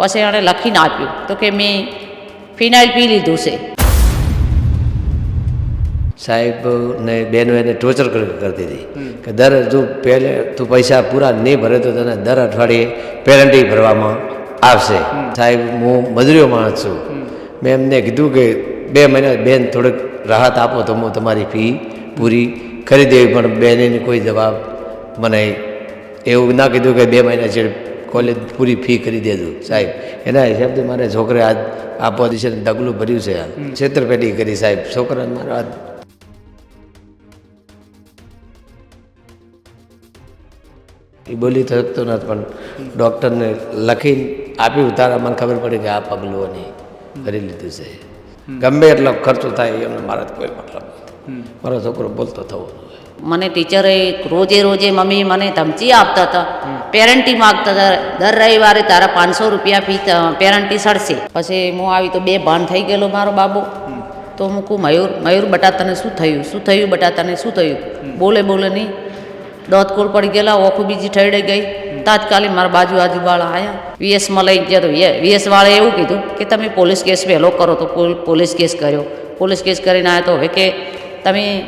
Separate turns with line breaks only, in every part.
પછી એણે લખીને આપ્યું. તો કે મેં ફિનાઇલ પી લીધું છે.
સાહેબ ને બેનો એને ટોર્ચર કરી દીધી. કે દર તું પહેલે તું પૈસા પૂરા નહીં ભરે તો તને દર અઠવાડિયે પેરેન્ટિંગ ભરવામાં આવશે. સાહેબ હું મજૂરીઓ માણસ છું. મેં એમને કીધું કે બે મહિના બેન થોડીક રાહત આપો તો હું તમારી ફી પૂરી કરી દેવી પણ બેને કોઈ જવાબ મને એવું ના કીધું કે બે મહિના છે કોલેજ પૂરી ફી કરી દેજો સાહેબ. એના હિસાબથી મારે છોકરે આજ આપવા પોઝિશન ડગલું ભર્યું છે. છેતરપેટી કરી સાહેબ. છોકરા મારા એ બોલી શકતો નથી પણ ડૉક્ટરને લખીને આપ્યું. તારા મને ખબર પડી કે આ પગલું નહીં કરી લીધું છે. ગમે એટલો ખર્ચો થાય એમને મારા કોઈ મતલબ મારો છોકરો બોલતો થવો
મને ટીચરે રોજે રોજે મમ્મી મને ધમકી આપતા હતા. પેરેન્ટી માગતા હતા. દર રવિવારે તારા પાંચસો રૂપિયા ફી પેરેન્ટી સડશે. પછી હું આવી તો બે ભાન થઈ ગયેલો મારો બાબો. તો હું કહું મયુર મયુર બટા તને શું થયું? શું થયું બટા તને શું થયું? બોલે બોલે નહીં. દોતકોળ પડી ગયેલા ઓખું બીજી ઠરડી ગઈ. તાત્કાલિક મારા બાજુ આજુવાળા આવ્યા વીએસમાં લઈ ગયા તો વીએસ વાળાએ એવું કીધું કે તમે પોલીસ કેસ વહેલો કરો તો પોલ- પોલીસ કેસ કર્યો. પોલીસ કેસ કરીને આવ્યા તો હવે કે તમે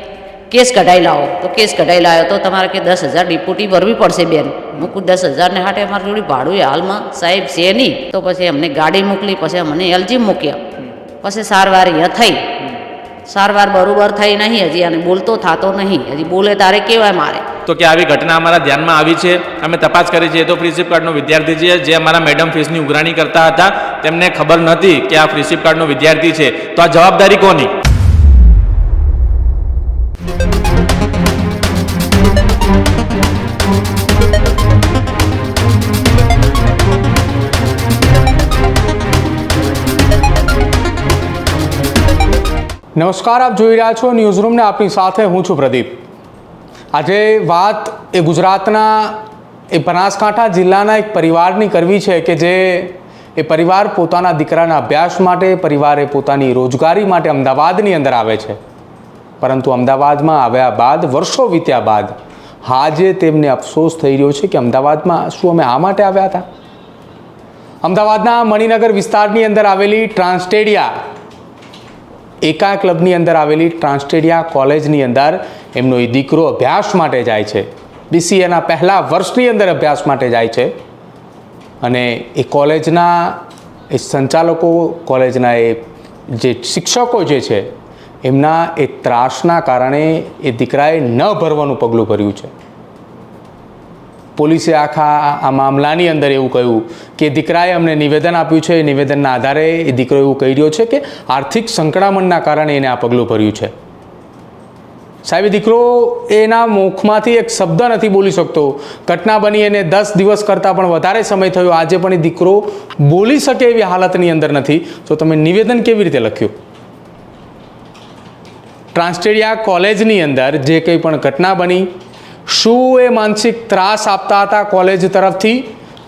કેસ કઢાઈ લાવો. તો કેસ કઢાઈ લાવ્યો તો તમારે કે દસ હજાર ડિપ્યુટી ભરવી પડશે બેન. મૂકું દસ હજારને હાટે અમારી જોડે ભાડું હાલમાં સાહેબ છે નહીં. તો પછી અમને ગાડી મોકલી, પછી અમને એલજી મૂક્યા. પછી સારવાર અહીંયા થઈ. સારવાર બરોબર થઈ નહીં, હજી અને બોલતો થતો નહીં. હજી બોલે તારે કેવાય મારે.
તો કે આવી ઘટના અમારા ધ્યાનમાં આવી છે. અમે તપાસ કરી છે. તો ફ્રીશિપ કાર્ડનો વિદ્યાર્થી છે, જે અમારા મેડમ ફીસની ઉઘરાણી કરતા હતા. તેમને ખબર નહોતી કે આ ફ્રીશિપ કાર્ડનો વિદ્યાર્થી છે. તો આ જવાબદારી કોની?
નમસ્કાર, આપ જોઈ રહ્યા છો ન્યૂઝરૂમને આપની સાથે હું છું પ્રદીપ. આજે વાત એ ગુજરાતના, એ બનાસકાંઠા જિલ્લાના એક પરિવારની કરવી છે કે જે, એ પરિવાર પોતાના દીકરાના અભ્યાસ માટે, પરિવારે પોતાની રોજગારી માટે અમદાવાદની અંદર આવે છે. પરંતુ અમદાવાદમાં આવ્યા બાદ, વર્ષો વીત્યા બાદ, આજે તેમને અફસોસ થઈ રહ્યો છે કે અમદાવાદમાં શું અમે આ માટે આવ્યા હતા? અમદાવાદના મણિનગર વિસ્તારની અંદર આવેલી ટ્રાન્સટેડિયા એકા ક્લબની અંદર આવેલી ટ્રાન્સટેડિયા કોલેજની અંદર એમનો એ દીકરો અભ્યાસ માટે જાય છે. બીસીએના પહેલા વર્ષની અંદર અભ્યાસ માટે જાય છે. અને એ કોલેજના એ સંચાલકો કોલેજના એ જે શિક્ષકો જે છે, એમના એ ત્રાસના કારણે એ દીકરાએ ન ભરવાનું પગલું ભર્યું છે. પોલીસે આખા આ મામલાની અંદર એવું કહ્યું કે દીકરાએ અમને નિવેદન આપ્યું છે, એ નિવેદનના આધારે એ દીકરો એવું કહી રહ્યો છે કે આર્થિક સંકળામણના કારણે એને આ પગલું ભર્યું છે. સાહેબ દીકરો એના મુખમાંથી એક શબ્દ નથી બોલી શકતો. ઘટના બની એને દસ દિવસ કરતાં પણ વધારે સમય થયો. આજે પણ એ દીકરો બોલી શકે એવી હાલતની અંદર નથી. તો તમે નિવેદન કેવી રીતે લખ્યું? ટ્રાન્સટેડિયા કોલેજની અંદર જે કંઈ પણ ઘટના બની શું એ માનસિક ત્રાસ આપતા હતા કોલેજ તરફથી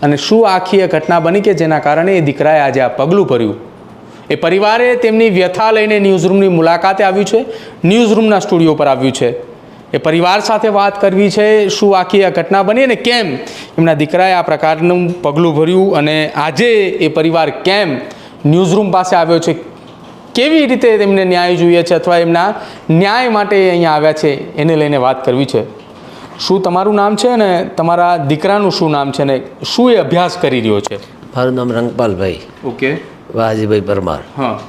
અને શું આખી એ ઘટના બની કે જેના કારણે એ દીકરાએ આજે આ પગલું ભર્યું? એ પરિવારે તેમની વ્યથા લઈને ન્યૂઝરૂમની મુલાકાતે આવ્યું છે, ન્યૂઝરૂમના સ્ટુડિયો પર આવ્યું છે. એ પરિવાર સાથે વાત કરવી છે, શું આખી આ ઘટના બની અને કેમ એમના દીકરાએ આ પ્રકારનું પગલું ભર્યું અને આજે એ પરિવાર કેમ ન્યૂઝરૂમ પાસે આવ્યો છે? કેવી રીતે તેમને ન્યાય જોઈએ છે અથવા એમના ન્યાય માટે અહીંયા આવ્યા છે, એને લઈને વાત કરવી છે. શું તમારું નામ છે અને તમારા દીકરાનું શું નામ છે ને શું એ અભ્યાસ કરી રહ્યો છે?
મારું નામ રંગપાલભાઈ.
ઓકે.
વાહજીભાઈ પરમાર.
હા.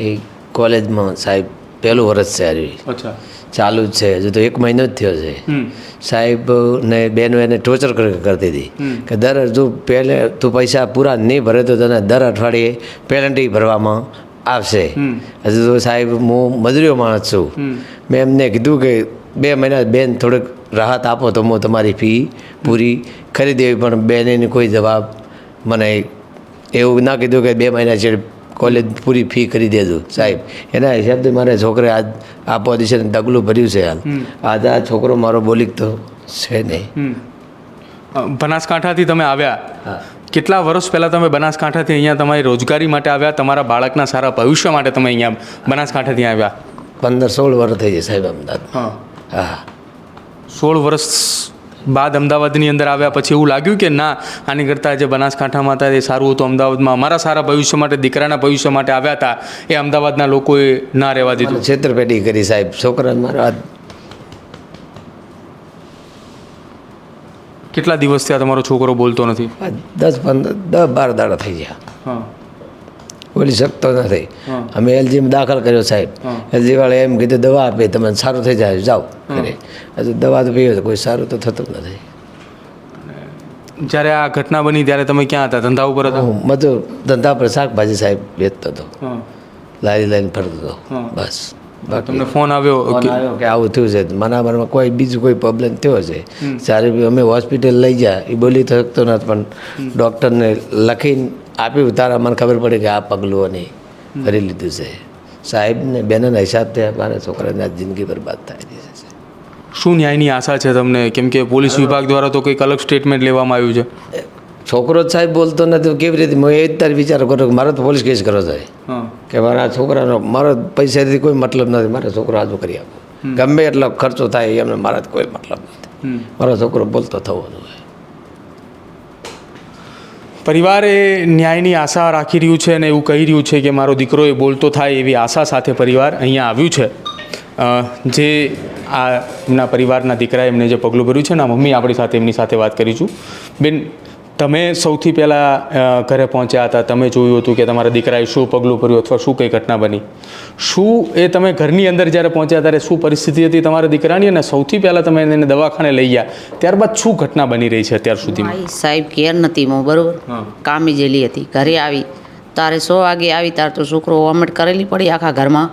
એ કોલેજમાં સાહેબ પહેલું વર્ષ છે હજી
અચ્છા.
ચાલુ જ છે હજુ તો એક મહિનો જ થયો છે. સાહેબ ને બેનો એને ટોર્ચર કર- કરતી હતી. કે દર તું પહેલે તું પૈસા પૂરા નહીં ભરે તો તને દર અઠવાડિયે પેરેન્ટિંગ ભરવામાં આવશે. હજુ તો સાહેબ હું મજૂરીઓ માણસ છું. મેં એમને કીધું કે બે મહિના બેન થોડીક રાહત આપો તો હું તમારી ફી પૂરી કરી દેવી પણ બેને કોઈ જવાબ મને એવું ના કીધું કે બે મહિના છે કોલેજ પૂરી ફી કરી દેજો સાહેબ. એના હિસાબથી મારે છોકરે આજ આપવા દિશે ડગલું ભર્યું છે હાલ. આજ આ છોકરો મારો બોલીક તો છે નહીં.
બનાસકાંઠાથી તમે આવ્યા. કેટલા વર્ષ પહેલાં તમે બનાસકાંઠાથી અહીંયા તમારી રોજગારી માટે આવ્યા? તમારા બાળકના સારા ભવિષ્ય માટે તમે અહીંયા બનાસકાંઠાથી આવ્યા?
પંદર સોળ વર્ષ થઈ જાય સાહેબ અમદાવાદ
હા.
હા.
સોળ વર્ષ બાદ અમદાવાદની અંદર આવ્યા પછી એવું લાગ્યું કે ના આની કરતાં જે બનાસકાંઠામાં હતા એ સારું હતું. અમદાવાદમાં અમારા સારા ભવિષ્ય માટે દીકરાના ભવિષ્ય માટે આવ્યા હતા. એ અમદાવાદના લોકોએ ના રહેવા દીધું.
છેતરપેટી કરી સાહેબ. છોકરાને મારા
કેટલા દિવસ થયા તમારો છોકરો બોલતો નથી?
દસ પંદર દસ બાર દાડા થઈ ગયા.
હા.
બોલી શકતો નથી. અમે એલજીમાં દાખલ કર્યો સાહેબ.
એલજીવાળા
એલજી વાળા એમ કીધું દવા આપે તમે સારું થઈ જાય જાઓ. ઘરે હજુ દવા તો પીવે કોઈ સારું તો થતું નથી.
જ્યારે આ ઘટના બની ત્યારે તમે ક્યાં હતા? ધંધા ઉપર હતા?
હું મજૂર ધંધા પર શાકભાજી સાહેબ વેચતો હતો. લારી લઈને ફરતો હતો. બસ.
તમને ફોન આવ્યો કે
આવું થયું છે. મનાબરમાં કોઈ બીજું કોઈ પ્રોબ્લેમ થયો છે? જ્યારે અમે હોસ્પિટલ લઈ ગયા એ બોલી શકતો નથી પણ ડૉક્ટરને લખીને આપ્યું તારા મને ખબર પડી કે આ પગલું અને કરી લીધું છે. સાહેબને બેનના હિસાબથી મારા છોકરાને જિંદગી બરબાદ થાય છે
શું ન્યાયની આશા છે તમને? કેમ કે પોલીસ વિભાગ દ્વારા તો કંઈક અલગ સ્ટેટમેન્ટ લેવામાં આવ્યું છે.
છોકરો જ સાહેબ બોલતો નથી કેવી રીતે? હું એ જ તારે વિચાર કરો કે મારે તો પોલીસ કેસ કરો જોઈએ કે મારા છોકરાનો મારો પૈસાથી કોઈ મતલબ નથી. મારા છોકરો આજુ કરી આપો. ગમે એટલો ખર્ચો થાય એમને મારા કોઈ મતલબ નથી. મારો છોકરો બોલતો થવો જોઈએ.
પરિવારે ન્યાયની આશા રાખી રહ્યું છે અને એવું કહી રહ્યું છે કે મારો દીકરો એ બોલતો થાય એવી આશા સાથે પરિવાર અહીંયા આવ્યું છે. જે આ એમના પરિવારના દીકરાએ એમને જે પગલું ભર્યું છે ને મમ્મી આપણી સાથે એમની સાથે વાત કરીશું બેન તમે સૌથી પહેલાં ઘરે પહોંચ્યા હતા તમે જોયું હતું કે તમારા દીકરાએ શું પગલું ભર્યું અથવા શું કઈ ઘટના બની? શું એ તમે ઘરની અંદર જ્યારે પહોંચ્યા ત્યારે શું પરિસ્થિતિ હતી તમારા દીકરાની અને સૌથી પહેલાં તમે એને દવાખાને લઈ ગયા ત્યારબાદ શું ઘટના બની રહી છે અત્યાર સુધીમાં?
સાહેબ કેર નથી હું બરાબર. કામી જેલી હતી ઘરે આવી. તારે સો વાગે આવી તાર તો છોકરો વોમિટ કરેલી પડી આખા ઘરમાં.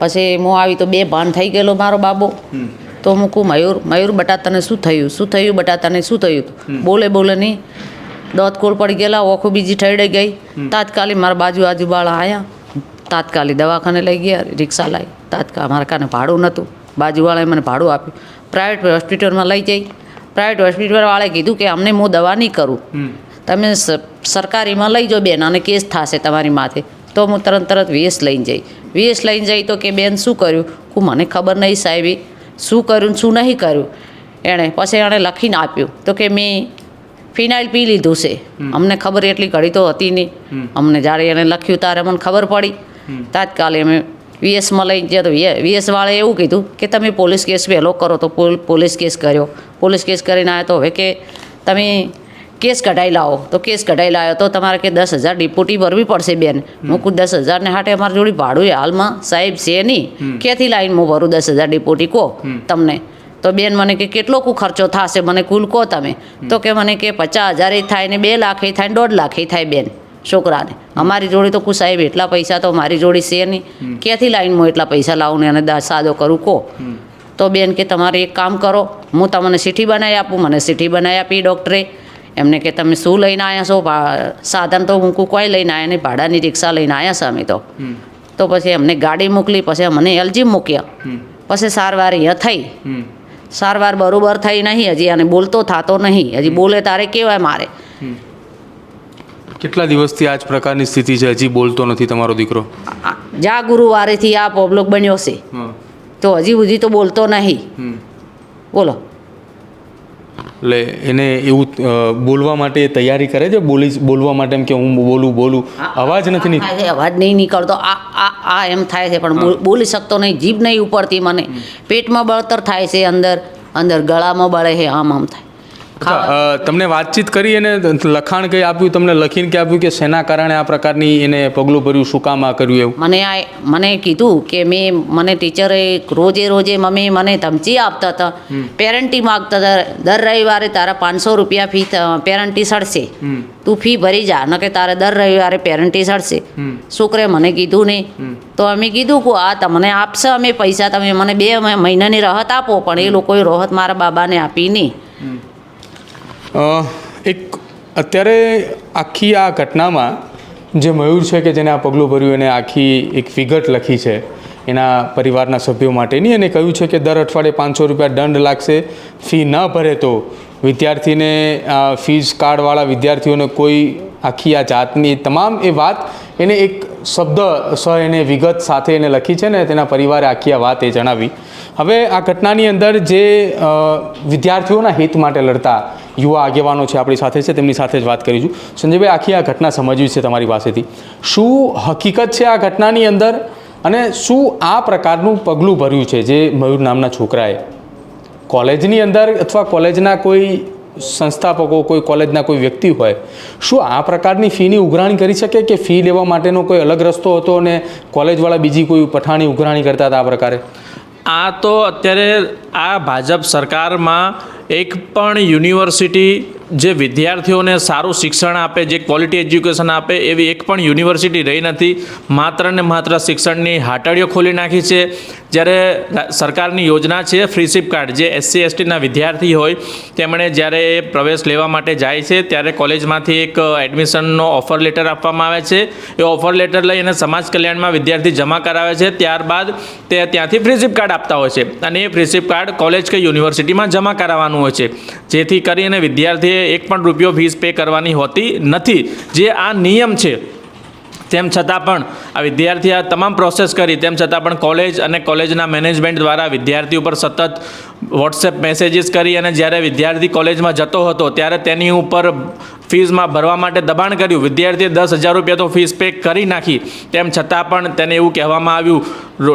પછી હું આવી તો બે ભાન થઈ ગયેલો મારો બાબો. તો હું કહું મયુર મયુર બટા તને શું થયું? શું થયું બટા તને શું થયું? બોલે બોલે નહીં. દોત કોળ પડી ગયેલા ઓખો બીજી ઠરડી ગઈ. તાત્કાલિક મારા બાજુ આજુબાળા આવ્યા તાત્કાલિક દવાખાને લઈ ગયા રિક્ષા લાવી તાત્કાલ મારા કાને ભાડું નહોતું. બાજુવાળાએ મને ભાડું આપ્યું. પ્રાઇવેટ હોસ્પિટલમાં લઈ જઈ. પ્રાઇવેટ હોસ્પિટલવાળાએ કીધું કે અમને હું દવા નહીં કરું. તમે સરકારીમાં લઈ જાઓ બેન અને કેસ થશે તમારી માથે. તો હું તરત તરત વીએસ લઈને જઈ. વીએસ લઈને જઈ તો કે બેન શું કર્યું? હું મને ખબર નહીં સાહેબે. શું કર્યું શું નહીં કર્યું. એણે પછી એણે લખીને આપ્યું. તો કે મેં ફિનાઇલ પી લીધું છે. અમને ખબર એટલી ઘડી તો હતી નહીં. અમને જ્યારે એને લખ્યું ત્યારે મને ખબર પડી. તાત્કાલિક અમે વીએસમાં લઈ ગયા તો વીએસ વાળાએ એવું કીધું કે તમે પોલીસ કેસ વહેલો કરો તો પોલ- પોલીસ કેસ કર્યો. પોલીસ કેસ કરીને આવ્યા તો હવે કે તમે કેસ કઢાઈ લાવો. તો કેસ કઢાઈ લાવ્યો તો તમારે કે દસ હજાર ડિપોટી ભરવી પડશે બેન. હું કું દસ હજારને હાટે અમારી જોડે ભાડું એ હાલમાં સાહેબ છે નહીં. ક્યાંથી લાવીને હું ભરું દસ હજાર ડિપોટી કહો તમને. તો બેન મને કે કેટલો કુ ખર્ચો થશે? મને કુલ કહો તમે. તો કે મને કે પચાસ હજારે થાય ને બે લાખે થાય ને દોઢ લાખે થાય બેન છોકરાને. અમારી જોડે તો કું સાહેબ એટલા પૈસા તો મારી જોડે છે નહીં. ક્યાંથી લાવીને હું એટલા પૈસા લાવું ને અને સાદો કરું? કહો તો બેન કે તમારે એક કામ કરો. હું તમને સીઠી બનાવી આપું. મને સીઠી બનાવી આપી ડૉક્ટરે. એમને કે તમે શું લઈને આવ્યા છો? સાધન તો હું કોઈ લઈને આવ્યા નહીં ભાડાની રિક્ષા લઈને આવ્યા છે અમે તો. તો પછી એમને ગાડી મોકલી પછી મને એલજી મૂક્યા. પછી સારવાર અહીંયા થઈ. સારવાર બરોબર થઈ નહીં હજી અને બોલતો થતો નહીં. હજી બોલે તારે કહેવાય મારે.
કેટલા દિવસથી આ જ પ્રકારની સ્થિતિ છે? હજી બોલતો નથી તમારો દીકરો?
જા ગુરુવારેથી આ પ્રોબ્લેમ બન્યો છે. તો હજી સુધી તો બોલતો નહીં. બોલો.
એટલે એને એવું બોલવા માટે તૈયારી કરે છે? બોલી બોલવા માટે એમ કે હું બોલું બોલું. અવાજ નથી
નીકળતો અવાજ નહીં નીકળતો. આ આ આ એમ થાય છે પણ બોલી શકતો નહીં જીભ નહીં ઉપડતી મને. પેટમાં બળતર થાય છે અંદર અંદર ગળામાં બળે છે આમ આમ થાય.
તમને વાતચીત કરી અને લખાણ કંઈ આપ્યું તમને લખીને કે આપ્યું કે શેના કારણે આ પ્રકારની એને પગલું ભર્યું શું કામ આ કર્યું એવું?
મને આ મને કીધું કે મેં મને ટીચરે રોજે રોજે મમ્મી મને ધમચી આપતા હતા. પેરેન્ટી માગતા હતા. દર રવિવારે તારા પાંચસો રૂપિયા ફી પેરેન્ટી સડશે. તું ફી ભરી જા ન કે તારે દર રવિવારે પેરેન્ટી સડશે. છોકરે મને કીધું નહીં. તો અમે કીધું કે આ તમને આપશે અમે પૈસા તમે મને બે મહિનાની રાહત આપો પણ એ લોકોએ રાહત મારા બાબાને આપી નહીં.
એક અત્યારે આખી આ ઘટનામાં જે મયુર છે કે જેને આ પગલું ભર્યું, એને આખી એક વિગત લખી છે એના પરિવારના સભ્યો માટેની અને કહ્યું છે કે દર અઠવાડિયે પાંચસો રૂપિયા દંડ લાગશે, ફી ન ભરે તો વિદ્યાર્થીને ફીસ કાર્ડવાળા વિદ્યાર્થીઓને કોઈ આખી આ જાતની તમામ એ વાત એને એક શબ્દ સ એને વિગત સાથે એને લખી છે ને તેના પરિવારે આખી આ વાત એ જણાવી. હવે આ ઘટનાની અંદર જે વિદ્યાર્થીઓના હિત માટે લડતા યુવા આગેવાનો છે આપણી સાથે છે, તેમની સાથે જ વાત કરીશું સંજયભાઈ, આખી આ ઘટના સમજવી છે તમારી પાસેથી. શું હકીકત છે આ ઘટનાની અંદર? અને શું આ પ્રકારનું પગલું ભર્યું છે જે મયુર નામના છોકરાએ? કોલેજની અંદર અથવા કોલેજના કોઈ સંસ્થાપકો, કોઈ કોલેજના કોઈ વ્યક્તિ હોય, શું આ પ્રકારની ફીની ઉઘરાણી કરી શકે કે ફી લેવા માટેનો કોઈ અલગ રસ્તો હતો અને કોલેજવાળા બીજી કોઈ પઠાણી ઉઘરાણી કરતા હતા આ પ્રકારે?
આ તો અત્યારે આ ભાજપ સરકારમાં એક પણ યુનિવર્સિટી જે વિદ્યાર્થીઓને સારું શિક્ષણ આપે, જે ક્વોલિટી એજ્યુકેશન આપે, એવી એક પણ યુનિવર્સિટી રહી નથી. માત્ર ને માત્ર શિક્ષણની હાટડીઓ ખોલી નાખી છે. જ્યારે સરકારની યોજના છે, ફ્રીશીપ કાર્ડ, જે એસસી એસટીના વિદ્યાર્થી હોય, તેમણે જ્યારે પ્રવેશ લેવા માટે જાય છે, ત્યારે કોલેજમાંથી એક એડમિશનનો ઓફર લેટર આપવામાં આવે છે. એ ઓફર લેટર લઈ અને સમાજ કલ્યાણમાં વિદ્યાર્થી જમા કરાવે છે. ત્યારબાદ તે ત્યાંથી ફ્રીશીપ કાર્ડ આપતા હોય છે. અને એ ફ્રીશીપ કાર્ડ કોલેજ કે યુનિવર્સિટીમાં જમા કરાવવાનું હોય છે. જેથી કરીને વિદ્યાર્થીએ એક પણ રૂપિયો ફીસ પે કરવાની હોતી નથી. જે આ નિયમ છે, તેમ છતાં પણ આ વિદ્યાર્થી આ તમામ પ્રોસેસ કરી, તેમ છતાં પણ કોલેજ અને કોલેજના મેનેજમેન્ટ દ્વારા વિદ્યાર્થી ઉપર સતત વોટ્સએપ મેસેજીસ કરી અને જ્યારે વિદ્યાર્થી કોલેજમાં જતો હતો, ત્યારે તેની ઉપર ફીઝમાં ભરવા માટે દબાણ કર્યું. વિદ્યાર્થીએ દસ હજાર રૂપિયા તો ફીસ પે કરી નાખી. તેમ છતાં પણ તેને એવું કહેવામાં આવ્યું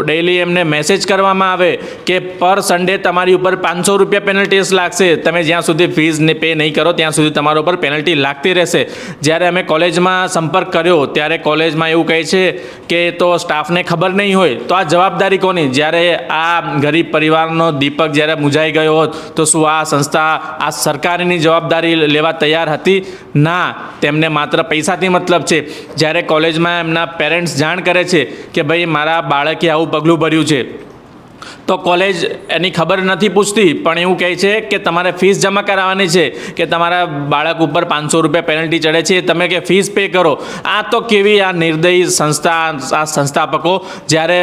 ડેઇલી એમને મેસેજ કરવામાં આવે કે પર સન્ડે તમારી ઉપર પાંચસો રૂપિયા પેનલ્ટીસ લાગશે. તમે જ્યાં સુધી ફીઝને પે નહીં કરો, ત્યાં સુધી તમારા ઉપર પેનલ્ટી લાગતી રહેશે. જ્યારે અમે કોલેજમાં સંપર્ક કર્યો, ત્યારે કોલેજમાં એવું કહે છે કે, તો સ્ટાફને ખબર નહીં હોય, તો આ જવાબદારી કોની? જ્યારે આ ગરીબ પરિવારનો દીપક જ્યારે મુંજાઈ ગયો હોત, તો શું આ સંસ્થા, આ સરકારની જવાબદારી લેવા તૈયાર હતી? ના, તેમને માત્ર પૈસાથી મતલબ છે. જ્યારે કોલેજમાં એમના પેરેન્ટ્સ જાણ કરે છે કે ભાઈ મારા બાળકે આવું પગલું ભર્યું છે. તો કોલેજ એની ખબર નથી પૂછતી, પણ એવું કહે છે કે તમારે ફીસ જમા કરાવવાની છે, કે તમારા બાળક ઉપર પાંચસો રૂપિયા પેનલ્ટી ચડે છે તમે કે ફીસ પે કરો. આ તો કેવી આ નિર્દયી સંસ્થા, આ સંસ્થાપકો, જ્યારે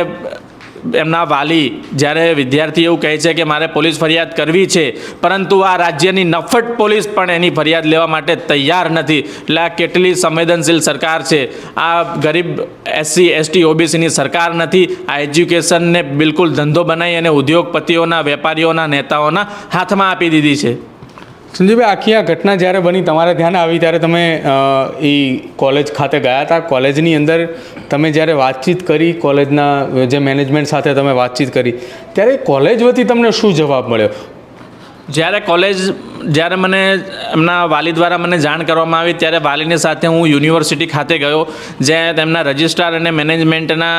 એમના વાલી જ્યારે વિદ્યાર્થી એવું કહે છે કે મારે પોલીસ ફરિયાદ કરવી છે, પરંતુ આ રાજ્યની નફટ પોલીસ પણ એની ફરિયાદ લેવા માટે તૈયાર નથી. એટલે આ કેટલી સંવેદનશીલ સરકાર છે. આ ગરીબ એસસી, એસટી, ઓબીસીની સરકાર નથી. આ એજ્યુકેશનને બિલકુલ ધંધો બનાવી અને ઉદ્યોગપતિઓના, વેપારીઓના, નેતાઓના હાથમાં આપી દીધી છે.
સંજયભાઈ આખી આ ઘટના જ્યારે બની, તમારે ધ્યાન આવી ત્યારે તમે એ કોલેજ ખાતે ગયા હતા. કોલેજની અંદર તમે જ્યારે વાતચીત કરી, કોલેજના જે મેનેજમેન્ટ સાથે તમે વાતચીત કરી, ત્યારે કોલેજ વતી તમને શું જવાબ મળ્યો?
જ્યારે કોલેજ જ્યારે મને એમના વાલી દ્વારા મને જાણ કરવામાં આવી ત્યારે વાલીની સાથે હું યુનિવર્સિટી ખાતે ગયો જ્યાં તેમના રજિસ્ટ્રાર અને મેનેજમેન્ટના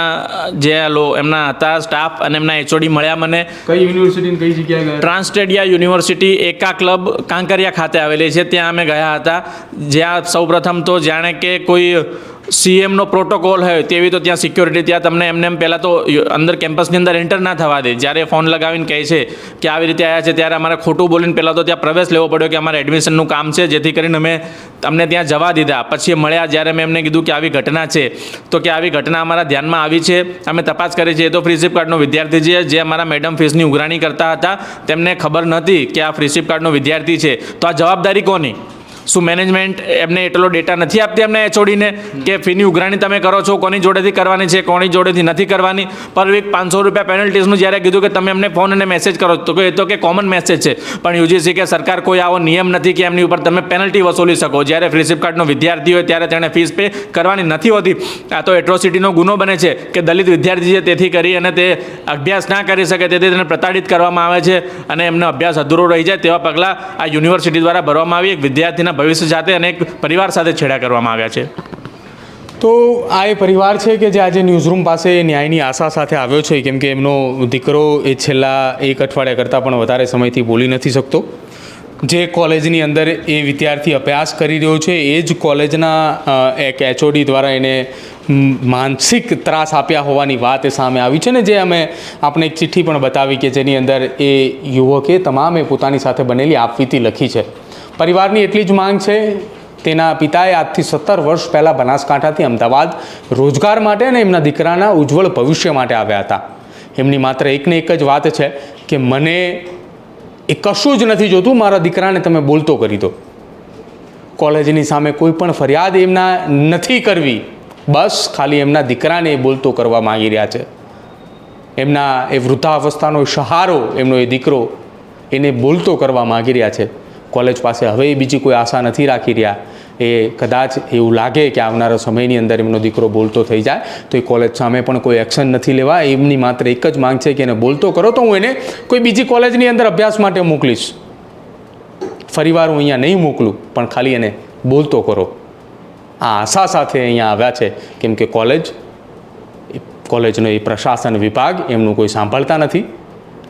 જે લો એમના હતા સ્ટાફ અને એમના એચઓડી મળ્યા મને.
કઈ યુનિવર્સિટી કઈ જગ્યાએ
ટ્રાન્સટેડિયા યુનિવર્સિટી એકા ક્લબ કાંકરિયા ખાતે આવેલી છે. ત્યાં અમે ગયા હતા. જ્યાં સૌપ્રથમ તો જાણે કે કોઈ સીએમનો પ્રોટોકોલ હોય તેવી તો ત્યાં સિક્યોરિટી ત્યાં તમને એમને એમ પહેલાં તો અંદર કેમ્પસની અંદર એન્ટર ના થવા દે. જ્યારે ફોન લગાવીને કહે છે કે આવી રીતે આવ્યા છે ત્યારે અમારે ખોટું બોલીને પહેલાં તો ત્યાં પ્રવેશ લેવો પડ્યો કે અમારે એડમિશનનું કામ છે, જેથી કરીને અમે અમને ત્યાં જવા દીધા. પછી મળ્યા જ્યારે મેં એમને કીધું કે આવી ઘટના છે. તો કે આવી ઘટના અમારા ધ્યાનમાં આવી છે. અમે તપાસ કરી છે. એ તો ફ્રીશિપ કાર્ડનો વિદ્યાર્થી છે, જે અમારા મેડમ ફીસની ઉઘરાણી કરતા હતા. તેમને ખબર નહોતી કે આ ફ્રીશિપ કાર્ડનો વિદ્યાર્થી છે. તો આ જવાબદારી કોની? શું મેનેજમેન્ટ એમને એટલો ડેટા નથી આપતી એમને એચઓડીને કે ફીની ઉઘરાણી તમે કરો છો, કોની જોડેથી કરવાની છે, કોની જોડેથી નથી કરવાની? પર વીક પાંચસો રૂપિયા પેનલ્ટીઝનું જ્યારે કીધું કે તમે એમને ફોન અને મેસેજ કરો તો એ તો કે કોમન મેસેજ છે. પણ યુજીસી કે સરકાર કોઈ આવો નિયમ નથી કે એમની ઉપર તમે પેનલ્ટી વસૂલી શકો. જ્યારે ફ્લિપકાર્ટનો કાર્ડનો વિદ્યાર્થી હોય ત્યારે તેણે ફીસ પે કરવાની નથી હોતી. આ તો એટ્રોસિટીનો ગુનો બને છે કે દલિત વિદ્યાર્થી છે તેથી કરી અને તે અભ્યાસ ના કરી શકે, તેથી તેને પ્રતાડિત કરવામાં આવે છે અને એમનો અભ્યાસ અધૂરો રહી જાય તેવા પગલાં આ યુનિવર્સિટી દ્વારા ભરવામાં આવી. એક વિદ્યાર્થીના ભવિષ્ય સાથે અને એક પરિવાર સાથે છેડા કરવામાં આવ્યા છે.
તો આ એ પરિવાર છે કે જે આજે ન્યૂઝરૂમ પાસે ન્યાયની આશા સાથે આવ્યો છે? કેમ કે એમનો દીકરો એ છેલ્લા એક અઠવાડિયા કરતાં પણ વધારે સમયથી બોલી નથી શકતો. જે કોલેજની અંદર એ વિદ્યાર્થી અભ્યાસ કરી રહ્યો છે, એ જ કોલેજના એક એચઓડી દ્વારા એને માનસિક ત્રાસ આપ્યા હોવાની વાત એ સામે આવી છે ને જે અમે આપણે એક ચિઠ્ઠી પણ બતાવી કે જેની અંદર એ યુવકે તમામે પોતાની સાથે બનેલી આપવીતી લખી છે. પરિવારની એટલી જ માંગ છે. તેના પિતાએ આજથી સત્તર વર્ષ પહેલાં બનાસકાંઠાથી અમદાવાદ રોજગાર માટે અને એમના દીકરાના ઉજ્જવળ ભવિષ્ય માટે આવ્યા હતા. એમની માત્ર એકને એક જ વાત છે કે મને એ કશું જ નથી જોતું, મારા દીકરાને તમે બોલતો કરી દો. કોલેજની સામે કોઈ પણ ફરિયાદ એમના નથી કરવી. બસ ખાલી એમના દીકરાને એ બોલતો કરવા માંગી રહ્યા છે. એમના એ વૃદ્ધાવસ્થાનો સહારો એમનો એ દીકરો એને બોલતો કરવા માગી રહ્યા છે. કોલેજ પાસે હવે બીજી કોઈ આશા નથી રાખી રહ્યા. એ કદાચ એવું લાગે કે આવનારા સમયની અંદર એમનો દીકરો બોલતો થઈ જાય. તો એ કોલેજ સામે પણ કોઈ એક્શન નથી લેવા. એમની માત્ર એક જ માંગ છે કે એને બોલતો કરો તો હું એને કોઈ બીજી કોલેજની અંદર અભ્યાસ માટે મોકલીશ. ફરીવાર હું અહીંયા નહીં મોકલું, પણ ખાલી એને બોલતો કરો. આ આશા સાથે અહીંયા આવ્યા છે. કેમ કે કોલેજ કોલેજનો એ પ્રશાસન વિભાગ એમનું કોઈ સાંભળતા નથી.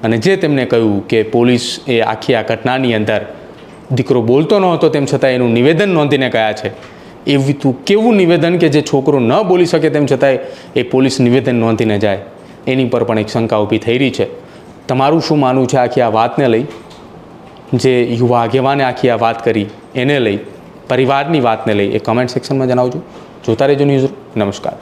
અને જે તેમને કહ્યું કે પોલીસ એ આખી આ ઘટનાની અંદર દીકરો બોલતો નહોતો તેમ છતાં એનું નિવેદન નોંધીને ગયા છે. એવું તું કેવું નિવેદન કે જે છોકરો ન બોલી શકે, તેમ છતાંય એ પોલીસ નિવેદન નોંધીને જાય. એની પર પણ એક શંકા ઊભી થઈ રહી છે. તમારું શું માનવું છે આખી આ વાતને લઈ? જે યુવા આગેવાને આખી આ વાત કરી, એને લઈ, પરિવારની વાતને લઈ, એ કમેન્ટ સેક્શનમાં જણાવજો. જોતા રહેજો ન્યૂઝ નમસ્કાર.